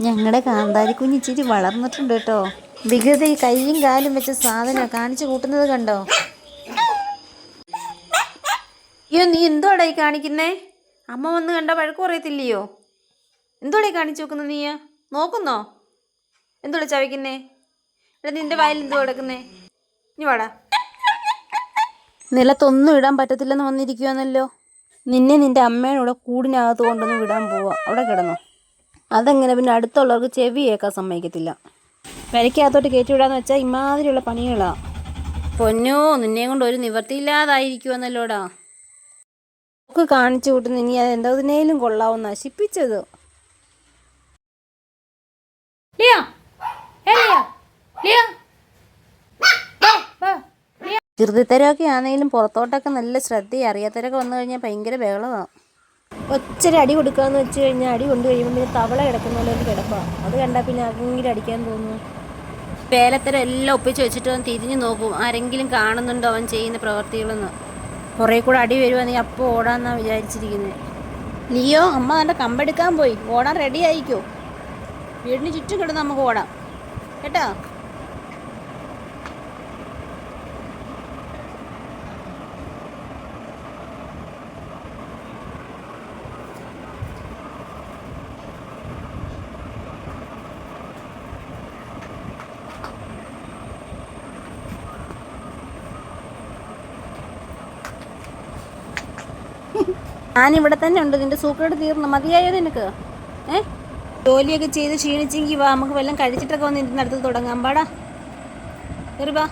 ഞങ്ങളുടെ കാന്താരി കുഞ്ഞ് ഇച്ചിരി വളർന്നിട്ടുണ്ട് കേട്ടോ. വികൃത ഈ കൈയും കാലും വെച്ച സാധനം കാണിച്ചു കൂട്ടുന്നത് കണ്ടോ? അയ്യോ നീ എന്തോടാ ഈ കാണിക്കുന്നേ? അമ്മ വന്ന് കണ്ട വഴക്ക് പറയത്തില്ലയോ? എന്തോടെ കാണിച്ചു നോക്കുന്നത് നീ? നോക്കുന്നോ? എന്തോടെ ചവയ്ക്കുന്നേ? എടാ നിന്റെ വായിൽ എന്തോ കിടക്കുന്നേ? നീ വാടാ. നിലത്തൊന്നും ഇടാൻ പറ്റത്തില്ലെന്ന് വന്നിരിക്കുവാന്നല്ലോ. നിന്നെ നിന്റെ അമ്മയുടെ കൂടെ കൂടിനകത്ത് കൊണ്ടൊന്നും വിടാൻ പോവാ. അവിടെ കിടന്നോ. അതെങ്ങനെ പിന്നെ അടുത്തുള്ളവർക്ക് ചെവി കേൾക്കാൻ സമ്മതിക്കത്തില്ല. വരയ്ക്കകത്തോട്ട് കയറ്റി വിടാന്ന് വെച്ചാൽ ഇമാതിരിയുള്ള പണികളാ. പൊന്നോ നിന്നെ കൊണ്ട് ഒരു നിവർത്തിയില്ലാതായിരിക്കുമെന്നല്ലോടാ ഒക്കെ കാണിച്ചു കൂട്ടുന്ന ഇനി അത് എന്തതിനേലും കൊള്ളാവും നശിപ്പിച്ചത് ലിയ ഏ ലിയ ലിയ. വാ വാ ലിയ. ധൃതിത്തരമൊക്കെ ആണെങ്കിലും പുറത്തോട്ടൊക്കെ നല്ല ശ്രദ്ധ അറിയാത്തവരൊക്കെ വന്നു കഴിഞ്ഞാൽ ഭയങ്കര ബഹളമാണ് ഒച്ചര അടി കൊടുക്കാന്ന് വെച്ച് കഴിഞ്ഞാൽ അടി കൊണ്ടു കഴിയുമ്പോൾ പിന്നെ തവള കിടക്കുന്ന പോലെ ഒരു കിടപ്പാണ് അത് കണ്ടാൽ പിന്നെ അങ്ങനെ അടിക്കാൻ തോന്നുന്നു വേലത്തരം എല്ലാം ഒപ്പിച്ച് വെച്ചിട്ട് അവൻ തിരിഞ്ഞു നോക്കും. ആരെങ്കിലും കാണുന്നുണ്ടോ അവൻ ചെയ്യുന്ന പ്രവർത്തികളെന്ന്? കുറേ കൂടെ അടി വരുവാണെങ്കിൽ അപ്പോൾ ഓടാന്നാണ് വിചാരിച്ചിരിക്കുന്നത് ലിയോ അമ്മ തന്റെ കമ്പെടുക്കാൻ പോയി. ഓടാൻ റെഡി ആയിക്കോ. വീടിന് ചുറ്റും കിടന്ന് നമുക്ക് ഓടാം. കേട്ടോ? ഞാനിവിടെ തന്നെ ഉണ്ട്. നിന്റെ സൂക്കേട് തീർന്നു. മതിയായോ നിനക്ക്? ഏ? ജോലിയൊക്കെ ചെയ്ത് ക്ഷീണിച്ചെങ്കിൽ വാ നമുക്ക് വല്ലതും കഴിച്ചിട്ടൊക്കെ വന്ന് ഇതിന്റെ അടുത്ത് തുടങ്ങാം. പാടാ. കയറി വാ.